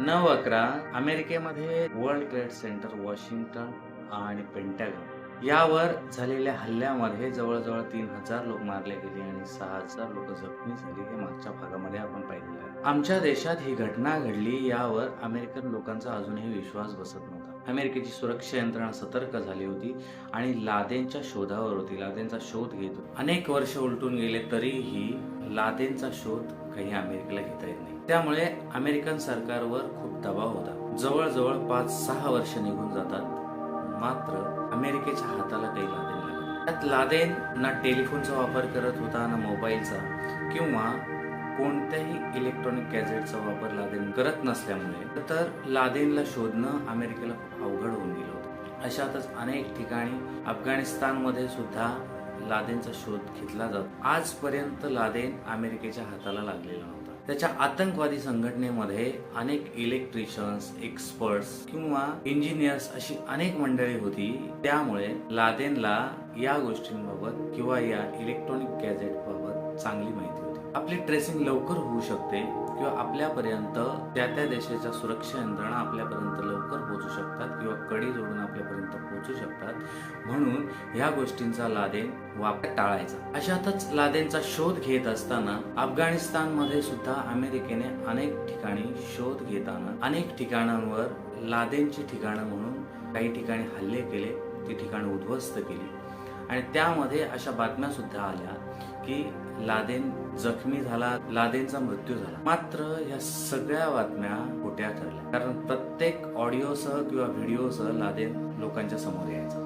नऊ अकरा अमेरिकेमध्ये वर्ल्ड ट्रेड सेंटर वॉशिंग्टन आणि पेंटॅगन यावर झालेल्या हल्ल्यामध्ये जवळजवळ तीन हजार लोक मारले गेले आणि सहा हजार लोक जखमी झाली हे मागच्या भागामध्ये आपण पाहिलेलं आहे. आमच्या देशात ही घटना घडली यावर अमेरिकन लोकांचा अजूनही विश्वास बसत नव्हता. अमेरिकेची सुरक्षा यंत्रणा सतर्क झाली होती आणि लादेनच्या शोधावर होती. लादेनचा शोध घेत. होती अनेक वर्ष उलटून गेले तरीही लादेनचा शोध काही अमेरिकेला घेता येत नाही. त्यामुळे अमेरिकन सरकारवर खूप दबाव होता. जवळजवळ पाच सहा वर्ष निघून जातात. मात्र अमेरिकेच्या हाताला काही लादेन त्यात लादेन ना टेलिफोनचा वापर करत होता ना मोबाईलचा किंवा कोणत्याही इलेक्ट्रॉनिक गॅजेटचा वापर लादेन करत नसल्यामुळे. तर लादेनला शोधणं अमेरिकेला खूप अवघड होऊन गेलं होतं. अशातच अनेक ठिकाणी अफगाणिस्तानमध्ये सुद्धा लादेनचा शोध घेतला जातो. आजपर्यंत लादेन अमेरिकेच्या हाताला लागलेला नव्हता. त्याच्या आतंकवादी संघटनेमध्ये अनेक इलेक्ट्रिशियन्स एक्सपर्ट्स किंवा इंजिनियर्स अशी अनेक मंडळी होती. त्यामुळे लादेनला या गोष्टींबाबत किंवा या इलेक्ट्रॉनिक गॅजेट बाबत चांगली माहिती होती. आपली ट्रेसिंग लवकर होऊ शकते. किंवा आपल्यापर्यंत त्या त्या देशाच्या सुरक्षा यंत्रणा आपल्यापर्यंत लवकर पोहोचू शकतात किंवा कडी जोडून आपल्यापर्यंत पोहोचू शकतात. म्हणून ह्या गोष्टींचा लादेन वापर टाळायचा. अशातच लादेनचा शोध घेत असताना अफगाणिस्तानमध्ये सुद्धा अमेरिकेने अनेक ठिकाणी शोध घेताना अनेक ठिकाणांवर लादेनची ठिकाणं म्हणून काही ठिकाणी हल्ले केले ती ठिकाणं उद्ध्वस्त केली. आणि त्यामध्ये अशा बातम्या सुद्धा आल्या की लादेन जखमी झाला लादेनचा मृत्यू झाला. मात्र या सगळ्या बातम्या खोट्या ठरल्या. कारण प्रत्येक ऑडिओसह किंवा व्हिडिओसह लादेन लोकांच्या समोर यायचा.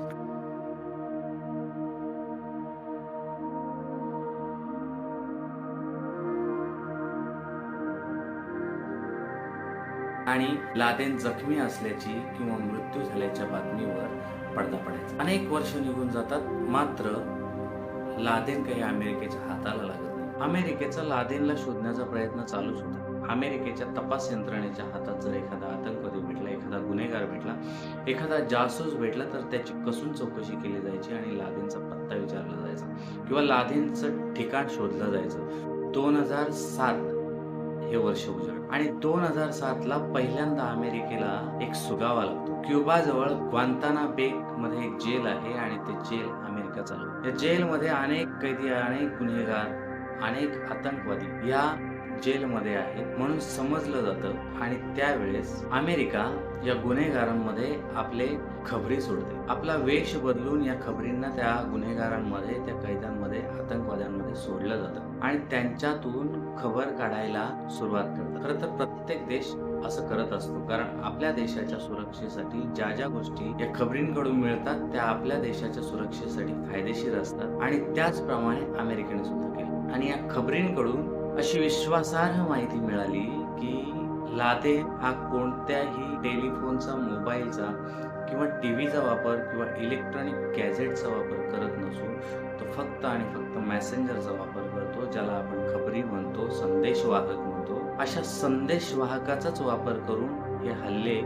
आणि लादेन जखमी असल्याची किंवा मृत्यू झाल्याच्या बातमीवर पडदा पडायचा. अनेक वर्ष निघून जातात मात्र लादेन काही अमेरिकेच्या हाताला लागत नाही. अमेरिकेचा लादेनला शोधण्याचा प्रयत्न चालूच होता. अमेरिकेच्या तपास यंत्रणेच्या हातात जर एखादा आतंकवादी भेटला एखादा गुन्हेगार भेटला एखादा जासूस भेटला तर त्याची कसून चौकशी केली जायची आणि लादेनचा पत्ता विचारला जायचा किंवा लादेनचं ठिकाण शोधलं जायचं. दोन हजार सात हे वर्ष उजाड. आणि दोन हजार सात ला पहिल्यांदा अमेरिकेला एक सुगावा लागतो. क्युबा जवळ ग्वांताना बेकमध्ये एक जेल आहे आणि ते जेल अमेरिका या जेलमध्ये अनेक कैदी अनेक गुन्हेगार अनेक आतंकवादी या जेलमध्ये आहेत म्हणून समजलं जातं आणि त्यावेळेस अमेरिका या गुन्हेगारांमध्ये आपले खबरी सोडते. आपला वेश बदलून या खबरींना त्या गुन्हेगारांमध्ये त्या कैद्यांमध्ये आतंकवाद्यांमध्ये सोडलं जातं आणि त्यांच्यातून खबर काढायला सुरुवात करतात. खरं तर प्रत्येक देश असं करत असतो कारण आपल्या देशाच्या सुरक्षेसाठी ज्या ज्या गोष्टी या खबरींकडून मिळतात त्या आपल्या देशाच्या सुरक्षेसाठी फायदेशीर असतात आणि त्याचप्रमाणे अमेरिकेने सुद्धा केलं. आणि या खबरींकडून अशी विश्वासार्ह माहिती मिळाली की लादे हा कोणत्याही टेलिफोनचा मोबाईलचा किंवा टी व्हीचा वापर किंवा इलेक्ट्रॉनिक गॅजेटचा वापर करत नसून तो फक्त आणि फक्त मॅसेंजरचा वापर करतो ज्याला आपण खबरी म्हणतो संदेशवाहक म्हणतो. अशा संदेशवाहकाचाच वापर करून हे हल्ले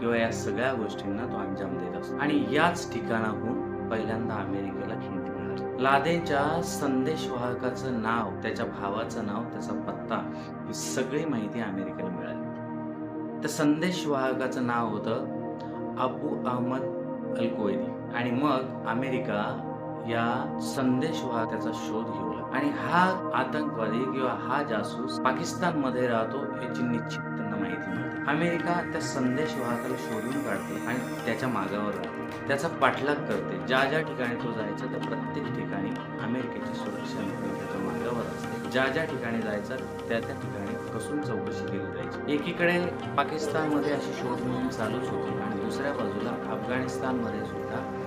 किंवा या सगळ्या गोष्टींना तो अंजाम देत असतो. आणि याच ठिकाणाहून पहिल्यांदा अमेरिकेला खिंडी लादेच्या संदेशवाहकाचं नाव त्याच्या भावाचं नाव त्याचा पत्ता ही सगळी माहिती अमेरिकेला मिळाली. त्या संदेशवाहकाचं नाव होतं अबू अहमद अल कोयदी आणि मग अमेरिका या संदेशवाहकाचा शोध घेऊ आणि हा आतंकवादी किंवा हा जासूस पाकिस्तानमध्ये राहतो याची निश्चित त्यांना माहिती मिळते अमेरिका त्या संदेशवाहकाला शोधून काढते आणि त्याच्या मागावर राहते. त्याचा पाठलाग करते. ज्या ज्या ठिकाणी तो जायचा त्या प्रत्येक ठिकाणी अमेरिकेची सुरक्षा त्याच्या मार्गावर असते. ज्या ज्या ठिकाणी जायचा त्या त्या ठिकाणी कसून चौकशी केली जायची. एकीकडे पाकिस्तानमध्ये अशी शोध मोहीम चालूच होती आणि दुसऱ्या बाजूला अफगाणिस्तानमध्ये सुद्धा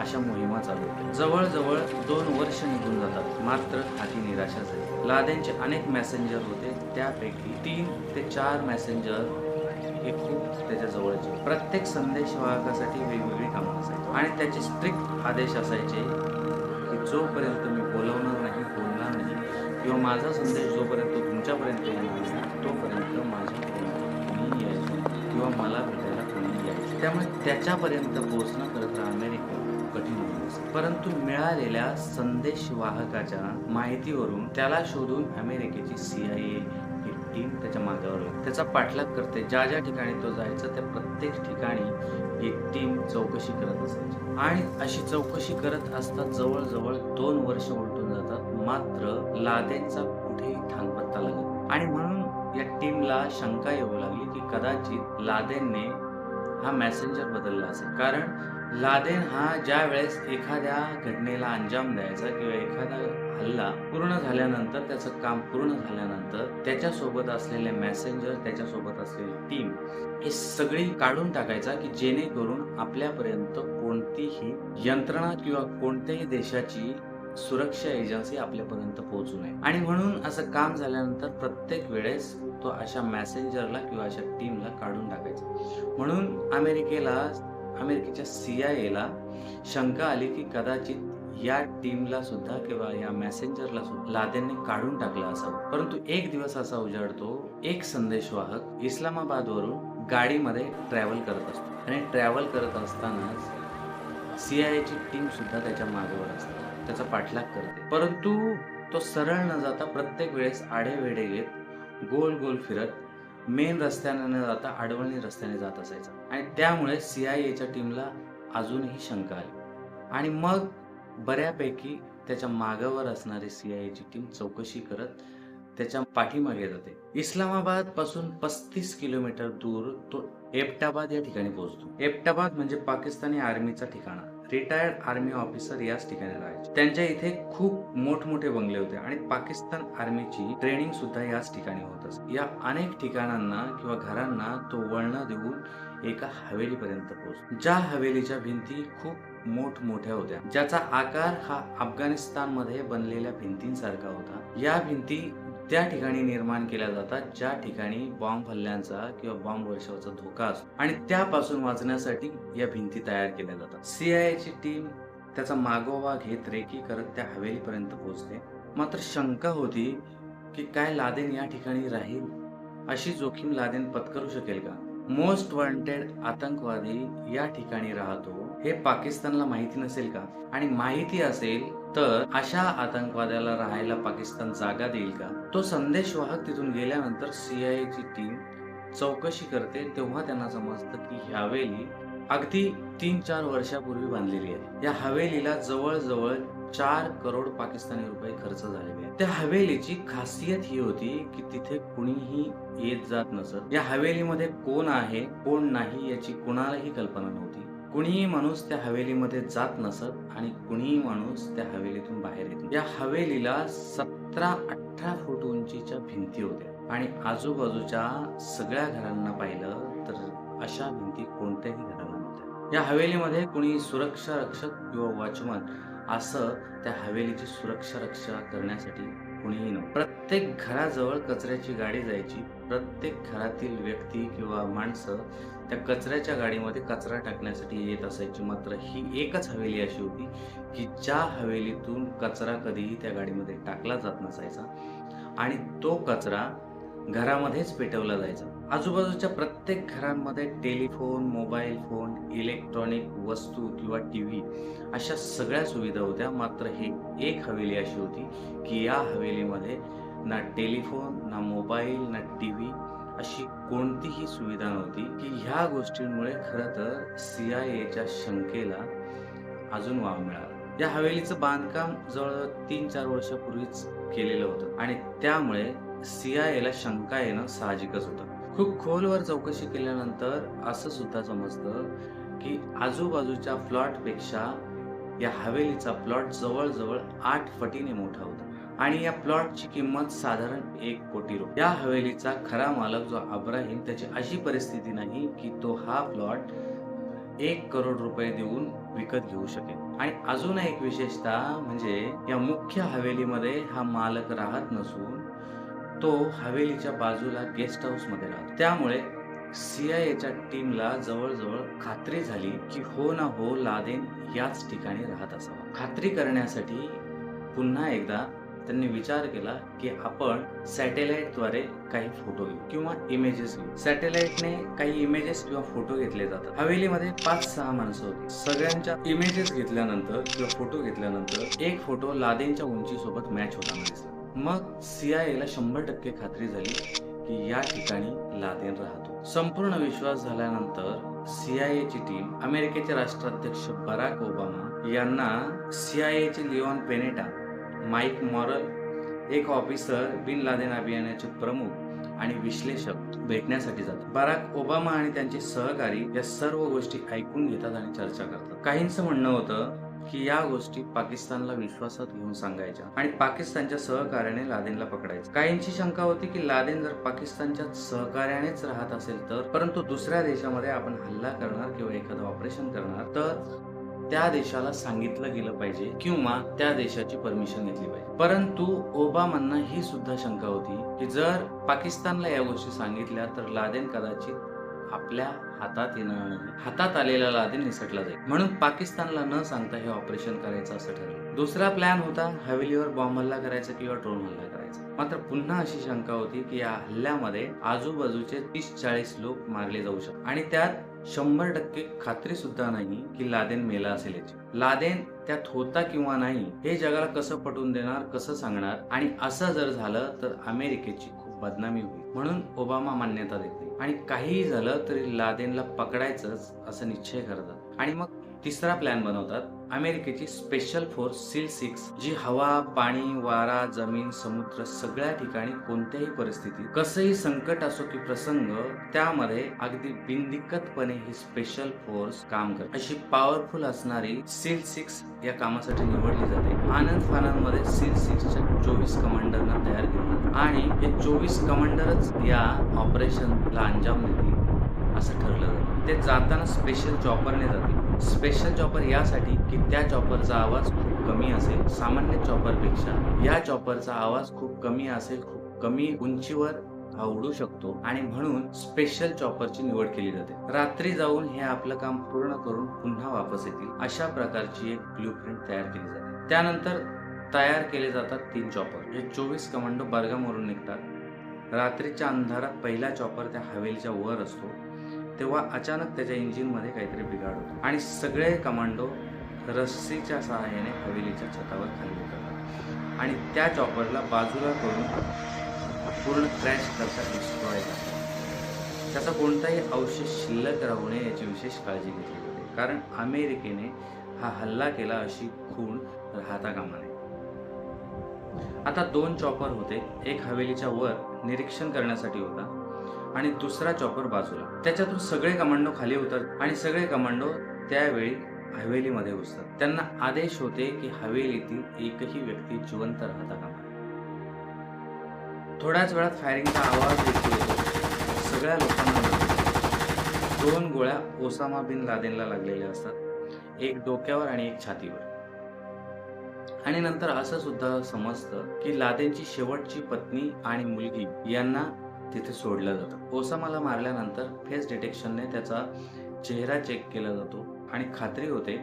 अशा मोहिमा चालू होत्या. जवळजवळ दोन वर्ष निघून जातात. मात्र हाती निराशा झाली. लादेनचे अनेक मॅसेंजर होते. त्यापैकी तीन ते चार मॅसेंजर हे खूप त्याच्या जवळचे. प्रत्येक संदेशवाहकासाठी वेगवेगळी कामं असायची. आणि त्याचे स्ट्रिक्ट आदेश असायचे की जोपर्यंत मी बोलवणार नाही बोलणार नाही किंवा माझा संदेश जोपर्यंत तुमच्यापर्यंत येणार नाही तोपर्यंत माझ्या कोणी यायचं. किंवा मला भेटायला कोणी यायचं. त्यामुळे त्याच्यापर्यंत पोहोचणं खरं तर अमेरिका कठीण परंतु मिळालेल्या संदेशवाहकाच्या माहितीवरून त्याला शोधून अमेरिकेची सी आय ए टीम त्याच्या मागावर लागते त्याचा पाठलाग करते. ज्या ज्या ठिकाणी तो जायचा त्या प्रत्येक ठिकाणी ही टीम चौकशी करत असायची. आणि अशी चौकशी करत असता जवळजवळ दोन वर्ष उलटून जातात. मात्र लादेनचा कुठेही ठांगपत्ता लागत आणि म्हणून या टीमला शंका येऊ लागली की कदाचित लादेनने हा मॅसेंजर बदलला असेल. कारण लादेन हा ज्या वेळेस एखाद्या घटनेला अंजाम द्यायचा किंवा एखादा हल्ला पूर्ण झाल्यानंतर त्याचं काम पूर्ण झाल्यानंतर त्याच्यासोबत असलेले मॅसेंजर त्याच्यासोबत असलेली टीम हे सगळी काढून टाकायचा की जेणेकरून आपल्यापर्यंत कोणतीही यंत्रणा किंवा कोणत्याही देशाची सुरक्षा एजन्सी आपल्यापर्यंत पोहोचू नये. आणि म्हणून असं काम झाल्यानंतर प्रत्येक वेळेस तो अशा मॅसेंजरला किंवा अशा टीमला काढून टाकायचा. म्हणून अमेरिकेला अमेरिकेच्या सी आय एला शंका आली की कदाचित या टीमला सुद्धा किंवा या मॅसेंजरला सुद्धा लादेनने काढून टाकलं असावं परंतु एक दिवस असा उजाडतो एक संदेशवाहक इस्लामाबादवरून गाडीमध्ये ट्रॅव्हल करत असतो. आणि ट्रॅव्हल करत असतानाच सी आय एची टीम सुद्धा त्याच्या मागेवर असते. त्याचा पाठलाग करते. परंतु तो सरळ न जाता प्रत्येक वेळेस आढेवेढे घेत गोल गोल फिरत मेन रस्त्याने न जाता आडवळणी रस्त्याने जात असायचा. आणि त्यामुळे सी आय एच्या टीमला अजूनही शंका आली. आणि मग बऱ्यापैकी त्याच्या मागावर असणारी सी आय एची टीम चौकशी करत त्याच्या पाठीमागे जाते. इस्लामाबादपासून पस्तीस किलोमीटर दूर तो एबटाबाद या ठिकाणी पोहोचतो. एबटाबाद म्हणजे पाकिस्तानी आर्मीचा ठिकाणा. रिटायर्ड आर्मी ऑफिसर याच ठिकाणी राहायचे. त्यांच्या इथे खूप मोठमोठे बंगले होते आणि पाकिस्तान आर्मीची ट्रेनिंग सुद्धा याच ठिकाणी होत असते या अनेक ठिकाणांना किंवा घरांना तो वळण देऊन एका हवेलीपर्यंत पोहोच ज्या हवेलीच्या भिंती खूप मोठमोठ्या होत्या ज्याचा आकार हा अफगाणिस्तानमध्ये बनलेल्या भिंतींसारखा होता. या भिंती त्या ठिकाणी निर्माण केल्या जातात ज्या ठिकाणी बॉम्ब हल्ल्यांचा किंवा बॉम्ब वर्षाचा धोका असतो. आणि त्यापासून वाचण्यासाठी या भिंती तयार केल्या जातात. सीआयची टीम त्याचा मागोवा घेत रेकी करत त्या हवेलीपर्यंत पोहोचते. मात्र शंका होती की काय लादेन या ठिकाणी राहील? अशी जोखीम लादेन पत्करू शकेल का? मोस्ट वॉन्टेड आतंकवादी या ठिकाणी राहतो हे पाकिस्तानला माहिती नसेल का? आणि माहिती असेल तर अशा आतंकवाद्याला राहायला पाकिस्तान जागा देईल का? तो संदेशवाहक तिथून गेल्यानंतर सीआय ची टीम चौकशी करते तेव्हा त्यांना समजतं की ही हवेली अगदी तीन चार वर्षापूर्वी बांधलेली आहे. या हवेलीला जवळजवळ चार करोड पाकिस्तानी रुपये खर्च झालेले आहेत. त्या हवेलीची खासियत ही होती की तिथे कुणीही येत जात नसत. या हवेलीमध्ये कोण आहे कोण नाही याची कुणालाही कल्पना नव्हती. कुणीही माणूस त्या हवेलीमध्ये जात नसत आणि कुणीही माणूस त्या हवेलीतून बाहेर येत या हवेलीला सतरा अठरा फूट उंचीच्या भिंती होत्या. आणि आजूबाजूच्या सगळ्या घरांना पाहिलं तर अशा भिंती कोणत्याही घराला नव्हत्या. या हवेलीमध्ये कुणी सुरक्षा रक्षक किंवा वॉचमन असं त्या हवेलीची सुरक्षा रक्षा करण्यासाठी कुणीही नव्हतं प्रत्येक घराजवळ कचऱ्याची गाडी जायची. प्रत्येक घरातील व्यक्ती किंवा माणसं त्या कचऱ्याच्या गाडीमध्ये कचरा टाकण्यासाठी येत असायची. मात्र ही एकच हवेली अशी होती की ज्या हवेलीतून कचरा कधीही त्या गाडीमध्ये टाकला जात नसायचा आणि तो कचरा घरामध्येच पेटवला जायचा. आजूबाजूच्या प्रत्येक घरांमध्ये टेलिफोन मोबाईल फोन इलेक्ट्रॉनिक वस्तू किंवा टी व्ही अशा सगळ्या सुविधा होत्या. मात्र ही एक हवेली अशी होती की या हवेलीमध्ये ना टेलिफोन ना मोबाईल ना टी व्ही अशी कोणतीही सुविधा नव्हती की ह्या गोष्टींमुळे खरं तर सी आय एच्या शंकेला अजून वाव मिळाला. या हवेलीचं बांधकाम जवळ तीन चार वर्षापूर्वीच केलेलं होतं आणि त्यामुळे सी आय एला शंका येणं साहजिकच होतं. खूप खोलवर चौकशी केल्यानंतर असं सुद्धा समजतं की आजूबाजूच्या प्लॉटपेक्षा या हवेलीचा प्लॉट जवळजवळ आठ पटीने मोठा होता. आणि या प्लॉटची किंमत साधारण एक कोटी रुपये. या हवेलीचा खरा मालक जो अब्राहिम त्याची अशी परिस्थिती नाही की तो हा प्लॉट एक करोड रुपये देऊन विकत घेऊ शकेल. आणि अजून एक विशेषता म्हणजे या मुख्य हवेलीमध्ये हा मालक राहत नसून तो हवेलीच्या बाजूला गेस्ट हाऊसमध्ये राहतो. त्यामुळे सीआयएच्या टीमला जवळजवळ खात्री झाली की हो ना हो लादेन याच ठिकाणी राहत असावा. खात्री करण्यासाठी पुन्हा एकदा त्यांनी विचार केला की आपण सॅटेलाइटद्वारे काही फोटो घेऊ किंवा इमेजेस घेऊ. सॅटेलाइटने काही इमेजेस किंवा फोटो घेतले जातात. हवेलीमध्ये पाच सहा माणसं होती. सगळ्यांच्या इमेजेस घेतल्यानंतर किंवा फोटो घेतल्यानंतर एक फोटो लादेनच्या उंचीसोबत मॅच होताना दिसला मग सीआयएला शंभर टक्के खात्री झाली की या ठिकाणी लादेन राहतो. संपूर्ण विश्वास झाल्यानंतर CIA ची टीम अमेरिकेचे राष्ट्राध्यक्ष बराक ओबामा यांना सीआयएचे लिओन पेनेटा माईक मॉरल एक ऑफिसर बिन लादेन अभियानाचे प्रमुख आणि विश्लेषक भेटण्यासाठी जातात. बराक ओबामा आणि त्यांचे सहकारी या सर्व गोष्टी ऐकून घेतात आणि चर्चा करतात. काहींचं म्हणणं होतं की या गोष्टी पाकिस्तानला विश्वासात घेऊन सांगायच्या आणि पाकिस्तानच्या सहकार्याने लादेनला पकडायचं. काहींची शंका होती की लादेन जर पाकिस्तानच्या सहकार्यानेच राहत असेल तर परंतु दुसऱ्या देशामध्ये आपण हल्ला करणार किंवा एखादं ऑपरेशन करणार तर त्या देशाला सांगितलं गेलं पाहिजे किंवा त्या देशाची परमिशन घेतली पाहिजे. परंतु ओबामांना ही सुद्धा शंका होती की जर पाकिस्तानला या गोष्टी सांगितल्या तर लादेन कदाचित आपल्या हातात येणार नाही हातात आलेला लादेन निसटला जाईल. म्हणून पाकिस्तानला न सांगता हे ऑपरेशन करायचं असं ठरलं. दुसरा प्लॅन होता हवेलीवर बॉम्ब हल्ला करायचा किंवा ड्रोन हल्ला करायचा. मात्र पुन्हा अशी शंका होती की या हल्ल्यामध्ये आजूबाजूचे तीस चाळीस लोक मारले जाऊ शकतात. आणि त्यात शंभर टक्के खात्री सुद्धा नाही की लादेन मेला असेल याची. लादेन त्यात होता किंवा नाही हे जगाला कसं पटवून देणार कसं सांगणार? आणि असं जर झालं तर अमेरिकेची बदनामी होईल म्हणून ओबामा मान्यता देते आणि काहीही झालं तरी लादेनला पकडायचंच असं निश्चय करतात. आणि मग तिसरा प्लॅन बनवतात. अमेरिकेची स्पेशल फोर्स सील सिक्स जी हवा पाणी वारा जमीन समुद्र सगळ्या ठिकाणी कोणत्याही परिस्थितीत कसंही संकट असो की प्रसंग त्यामध्ये अगदी बिनदिक्कतपणे ही स्पेशल फोर्स काम करते. अशी पॉवरफुल असणारी सील सिक्स या कामासाठी निवडली जाते. आनंद फानंदमध्ये सील सिक्सच्या चोवीस कमांडरना तयार केले आणि हे चोवीस कमांडरच या ऑपरेशनला अंजाम देतील असं ठरलं जातं. ते जाताना स्पेशल चॉपरने जातील. स्पेशल चॉपर यासाठी की त्या चॉपरचा आवाज खूप कमी असेल? सामान्य चॉपरपेक्षा या चॉपरचा आवाज खूप कमी असेल खूप कमी उंचीवर आवडू शकतो आणि म्हणून स्पेशल चॉपरची निवड केली जाते. रात्री जाऊन हे आपलं काम पूर्ण करून पुन्हा वापस येतील अशा प्रकारची एक ब्ल्यू प्रिंट तयार केली जाते. त्यानंतर तयार केले जातात तीन चॉपर. हे चोवीस कमांडो बर्गामवरून निघतात. रात्रीच्या अंधारात पहिला चॉपर त्या हवेलीच्या वर असतो. तेव्हा अचानक त्याच्या इंजिनमध्ये काहीतरी बिघाड होतो. आणि सगळे कमांडो रस्सीच्या सहाय्याने हवेलीच्या छतावर खाली उतरतात आणि त्या चॉपरला बाजूला करून पूर्ण क्रॅश करता डिस्ट्रॉय करतात त्याचा कोणताही अवशेष शिल्लक राहू नये याची विशेष काळजी घेतली जाते कारण अमेरिकेने हा हल्ला केला अशी खूण राहता कामा नये. आता दोन चॉपर होते. एक हवेलीच्या वर निरीक्षण करण्यासाठी होता. आणि दुसरा चॉपर बाजूला. त्याच्यातून सगळे कमांडो खाली उतरत आणि सगळे कमांडो त्यावेळी हवेलीमध्ये घुसतात. त्यांना आदेश होते की हवेलीतील एकही व्यक्ती जिवंत राहता कामा थोड्याच वेळात फायरिंगचा आवाज देखील येतो सगळ्या लोकांना दोन गोळ्या ओसामा बिन लादेनला लागलेल्या असतात एक डोक्यावर आणि एक छातीवर. आणि नंतर असं सुद्धा समजतं की लादेनची शेवटची पत्नी आणि मुलगी यांना तिथे सोडलं जातं. ओसामाला मारल्यानंतर फेस डिटेक्शनने त्याचा चेहरा चेक केला जातो आणि खात्री होते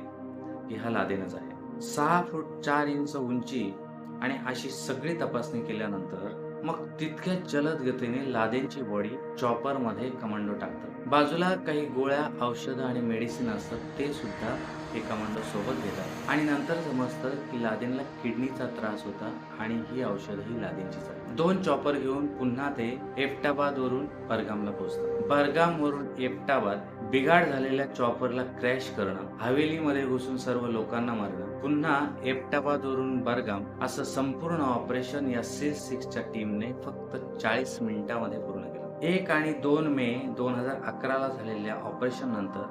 की हा लादेनच आहे. सहा फूट चार इंच उंची आणि अशी सगळी तपासणी केल्यानंतर मग तितक्या जलद गतीने लादेनची बॉडी चॉपरमध्ये कमांडो टाकतात. बाजूला काही गोळ्या औषधं आणि मेडिसिन असतात ते सुद्धा हे कमांडोसोबत घेतात. आणि नंतर समजतं की लादेनला किडनीचा त्रास होता आणि ही औषधं ही लादेनचीच आहे दोन चॉपर घेऊन पुन्हा ते एफटाबाद वरून बरगामला पोहोचतात. बरगाम वरून एफटाबाद बिघाड झालेल्या चॉपरला क्रॅश करणं हवेलीमध्ये घुसून सर्व लोकांना मारणं पुन्हा एफटाबाद वरून बरगाम असं संपूर्ण ऑपरेशन या सी सिक्सच्या टीमने फक्त चाळीस मिनिटांमध्ये एक आणि दोन मे दोन हजार अकराला झालेल्या ऑपरेशन नंतर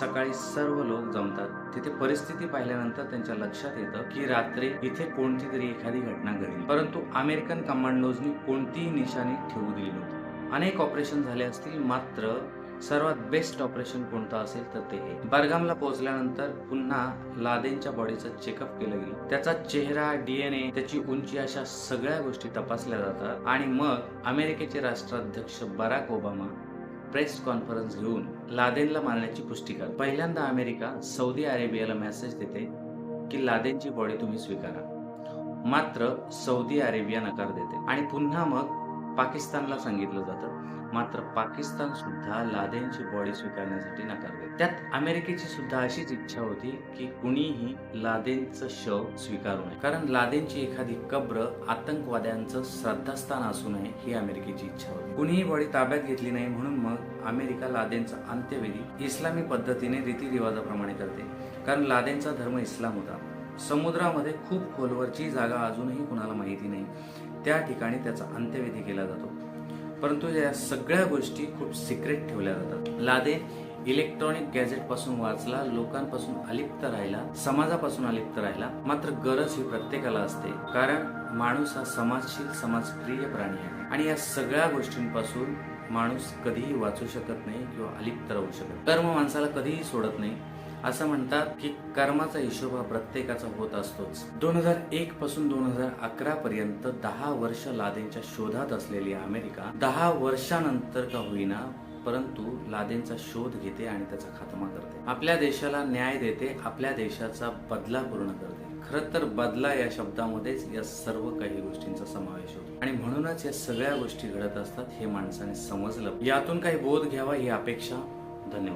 सकाळी सर्व लोक जमतात. तिथे परिस्थिती पाहिल्यानंतर त्यांच्या लक्षात येतं की रात्री इथे कोणती तरी एखादी घटना घडली. परंतु अमेरिकन कमांडोजनी कोणतीही निशाणी ठेवू दिली नव्हती. अनेक ऑपरेशन झाले असतील मात्र सर्वात बेस्ट ऑपरेशन कोणतं असेल तर ते हे. बरगामला पोहोचल्यानंतर पुन्हा लादेनच्या बॉडीचं चेकअप केलं गेलं. त्याचा चेहरा डीएनए त्याची उंची अशा सगळ्या गोष्टी तपासल्या जातात. आणि मग अमेरिकेचे राष्ट्राध्यक्ष बराक ओबामा प्रेस कॉन्फरन्स घेऊन लादेनला मारण्याची पुष्टी कर पहिल्यांदा अमेरिका सौदी अरेबियाला मेसेज देते की लादेनची बॉडी तुम्ही स्वीकारा. मात्र सौदी अरेबिया नकार देते. आणि पुन्हा मग पाकिस्तानला सांगितलं जातं मात्र पाकिस्तान सुद्धा लादेनची बॉडी स्वीकारण्यासाठी नकार देत. त्यात अमेरिकेची सुद्धा अशीच इच्छा होती की कुणीही लादेनचं शव स्वीकारू नये. कारण लादेनची एखादी कब्र आतंकवाद्यांचं श्रद्धास्थान असू नये ही अमेरिकेची इच्छा होती. कुणीही बॉडी ताब्यात घेतली नाही म्हणून मग अमेरिका लादेनचा अंत्यविधी इस्लामी पद्धतीने रीतिरिवाजाप्रमाणे करते. कारण लादेनचा धर्म इस्लाम होता. समुद्रामध्ये खूप खोलवरची जागा अजूनही कुणाला माहिती नाही. त्या ठिकाणी त्याचा अंत्यविधी केला जातो. परंतु या सगळ्या गोष्टी खूप सिक्रेट ठेवल्या जातात. लादे इलेक्ट्रॉनिक गॅजेटपासून वाचला लोकांपासून अलिप्त राहिला समाजापासून अलिप्त राहिला. मात्र गरज ही प्रत्येकाला असते. कारण माणूस हा समाजशील समाजप्रिय प्राणी आहे. आणि या सगळ्या गोष्टींपासून माणूस कधीही वाचू शकत नाही किंवा अलिप्त राहू शकत कर्म माणसाला कधीही सोडत नाही. असं म्हणतात की कर्माचा हिशोब हा प्रत्येकाचा होत असतोच. दोन हजार एक पासून दोन हजार अकरा पर्यंत दहा वर्ष लादेनच्या शोधात असलेली अमेरिका दहा वर्षानंतर का होईना परंतु लादेनचा शोध घेते आणि त्याचा खात्मा करते. आपल्या देशाला न्याय देते आपल्या देशाचा बदला पूर्ण करते. खरं तर बदला या शब्दामध्येच या सर्व काही गोष्टींचा समावेश होतो. आणि म्हणूनच या सगळ्या गोष्टी घडत असतात हे माणसाने समजलं. यातून काही बोध घ्यावा ही अपेक्षा. धन्यवाद.